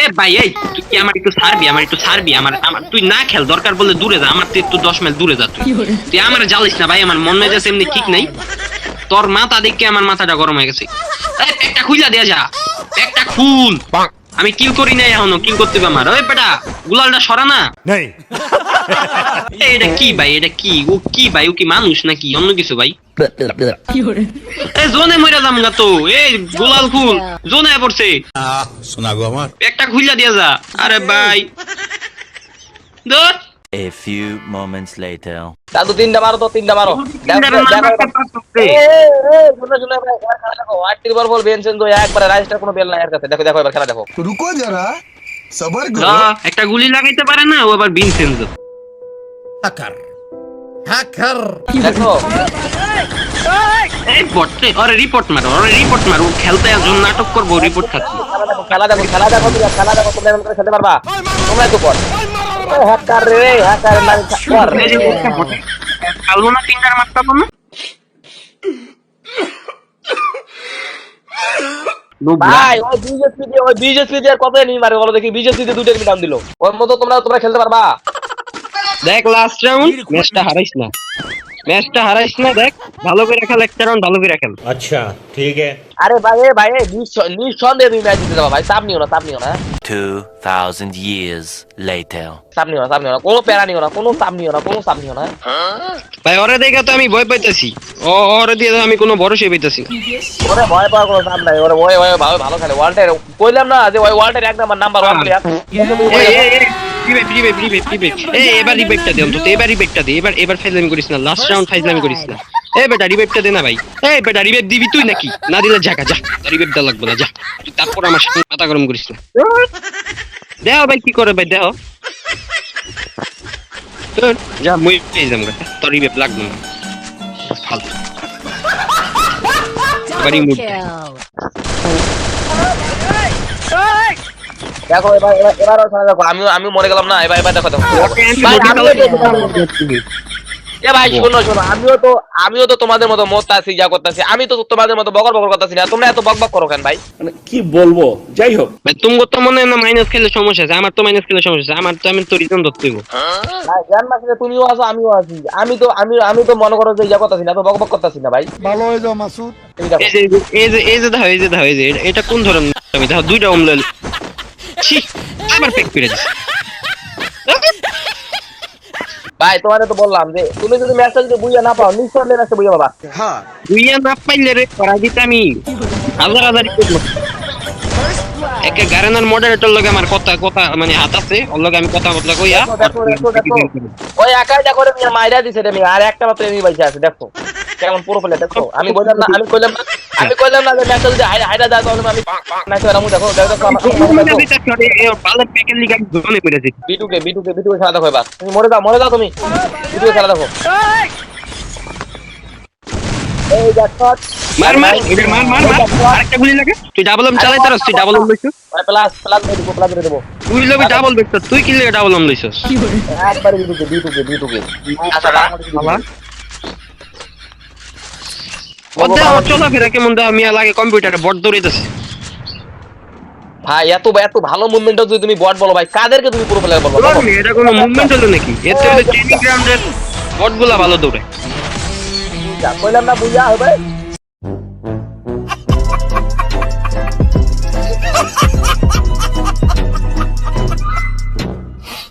এ ভাই এই তুই কি আমার একটু ছাড়বি? আমার একটু ছাড়বি? আমার আমার তুই না খেল দরকার বলে দূরে যা আমার তুই একটু দশ মাইল দূরে যা তুই। তুই আমার জ্বালিস না ভাই আমার মন মেজাজ এমনি ঠিক নাই। তোর মাথা দেখে আমার মাথাটা গরম হয়ে গেছে। একটা খুইলা দেয়া যা একটা খুল আমি কিল করি নাই এখনও কিল করতে পারব আমার ওই বেটা গুলালটা সরা না। নেই। এটা কি ভাই এটা কি? ও কি ভাই ও কি মানুষ নাকি? অন্য কিছু ভাই। এই জোনে মরে যাম না তো। এই গোলাল ফুল আচ্ছা। জোনে পড়ছে। শোনা গো আমার। একটা খুইলা দিয়া যা। আরে ভাই। দোস্ত A few moments later. দাদু তিনটা মারো তো তিনটা মারো। আটটির বার বল একবার রাইস্টার কোনো বেল নাই কাছে। দেখো দেখো এবার খেলা দেখো। রুকো যারা সবার একটা গুলি লাগাইতে পারে না ও আবার ভিনসেনজো হ্যাকার। হ্যাকার। দেখো। রিপোর্ট মারো রিপোর্ট মারো। খেলতে একজন নাটক করব রিপোর্ট খেলা দেখো খেলা দেখো খেলা দেখো খেলতে পারবা। তোমরা তো বট হ্যাকার রে হ্যাকার মানে না তিনটার না ভাই ওই বিজেপি দিয়ে ওই বিজেপি দিয়ে আর কত এনিমি মারে বলো দেখি। বিজেপি দিয়ে দুটো এনিমি দাম দিল। ওর মতো তোমরা তোমরা খেলতে পারবা। দেখ লাস্ট রাউন্ড ম্যাচটা হারাইস না। ম্যাচটা হারাইস না দেখ। ভালো করে খেল একটা রাউন্ড ভালো করে খেল। আচ্ছা ঠিক আছে আরে ভাই ভাই নিঃসন্দেহে তুমি ম্যাচ জিতে যাবা ভাই। চাপ নিও না চাপ নিও না হ্যাঁ। 2000 years later চাপ নিও না চাপ নিও না। কোনো প্যারা নিও না কোনো চাপ নিও না কোনো চাপ নিও না হ্যাঁ। ভাই ওরে দেখে তো আমি ভয় পাইতাছি। ও ওরে দিয়ে আমি কোনো ভরসা পাইতাছি ওরে ভয় পাওয়ার কোনো চাপ নাই ওরে ভয় ভয় ভালো খেলে। ওয়ার্ল্ড কইলাম না যে ওই ওয়ার্ল্ড একদম number 1 player revive, revive, revive, revive। এই, এবার রিভাইভটা দে অন্তত এবার রিভাইভটা দে এবার এবার ফাইজলামি করিস না লাস্ট রাউন্ড ফাইজলামি করিস না। এই বেটা রিভাইভটা দে না ভাই। এই বেটা রিভাইভ দিবি তুই নাকি? না দিলে জাগা যা রিভাইভ দেওয়া লাগবে না যা। তুই তারপর আমার সাথে মাথা গরম করিস না। দেহ ভাই কি করে ভাই তোর, যা মুই পেয়ে যাম গা তোর রিভাইভ লাগবে না। ফালতু। এবার ইমোট দেখো এবার এবার- খেলা দেখো আমি আমি মরে গেলাম না এবার এবার দেখো দেখো। এ ভাই শোনো শোনো আমিও তো আমিও তো তোমাদের মতো মরতাছি যা করতেছি। আমি তো তোমাদের মতো বকর বকর করতেছি না। তোমরা এত বক বক করো কেন ভাই? মানে কি বলব? যাই হোক। ভাই তুমি তো মনে না মাইনাস খেলে সমস্যা আছে আমার তো মাইনাস খেলে সমস্যা আছে। আমার তো আমি তো রিজন ধরতে হইব। ভাই জ্ঞান মাসে তুমিও আছো আমিও আছি। আমি তো আমি আমি তো মনে করো যে যা করতেছি না তো বক বক করতেছি না ভাই। ভালো হয়ে যাও মাসুদ। এই যে এই যে এই যে এই যে দেখো এই যে এটা- এটা কোন ধরনের আমি দেখো দুইটা অমলেল ছি আবার পেক পেরে দিছে ভাই তোমাদের তো বললাম যে তুমি যদি ম্যাচটা যদি বুঝে না পাও নিঃসন্দেহে ম্যাচটা বুঝে পাবা। দুইয়া না পাইলে রে করা দিতে আমি। হাজার হাজার একে গারেনার মডারেটর লগে আমার কথা কথা মানে হাত আছে ওর লগে আমি কথা বতলা কইয়া। ওই একাই দেখো রে মিয়া মাইরা দিছে রে আর একটা মাত্র এমনি বাইসে আছে দেখো। কেমন পুরো ফেলে দেখো। আমি বললাম না আমি কইলাম না আমি কইলাম না যে ম্যাচটা যদি হাইরা হাইরা তাহলে আমি ম্যাচ হারামু দেখো দেখো লিগে আমি বিটুকে বিটুকে বিটুকে খেলা দেখো এবার। তুমি মরে যাও মরে যাও তুমি। বিটুকে খেলা দেখো। এই দেখো মার মার এটা মার মার মার। আরেকটা গুলি লাগে। তুই ডাবল এম চালাই তারস তুই ডাবল এম লইছিস প্লাস প্লাস মেরে দেবো প্লাস মেরে দেবো। তুই লবি ডাবল বেক তুই কি লাগে ডাবল এম লইছিস? একবারে বিটুকে বিটুকে বিটুকে আচ্ছা বাবা। ওদা কেমন দা মিয়া লাগে কম্পিউটারে বট দৌড়াইতেছে। ভাই এত এত ভালো মুভমেন্ট যদি তুমি বট বলো ভাই কাদেরকে তুমি পুরো প্লেয়ার এটা কোনো মুভমেন্ট হলো নাকি? এতে ট্রেনিং গ্রাউন্ডের বটগুলা ভালো দৌড়ে। কইলাম না বুঝা হবে।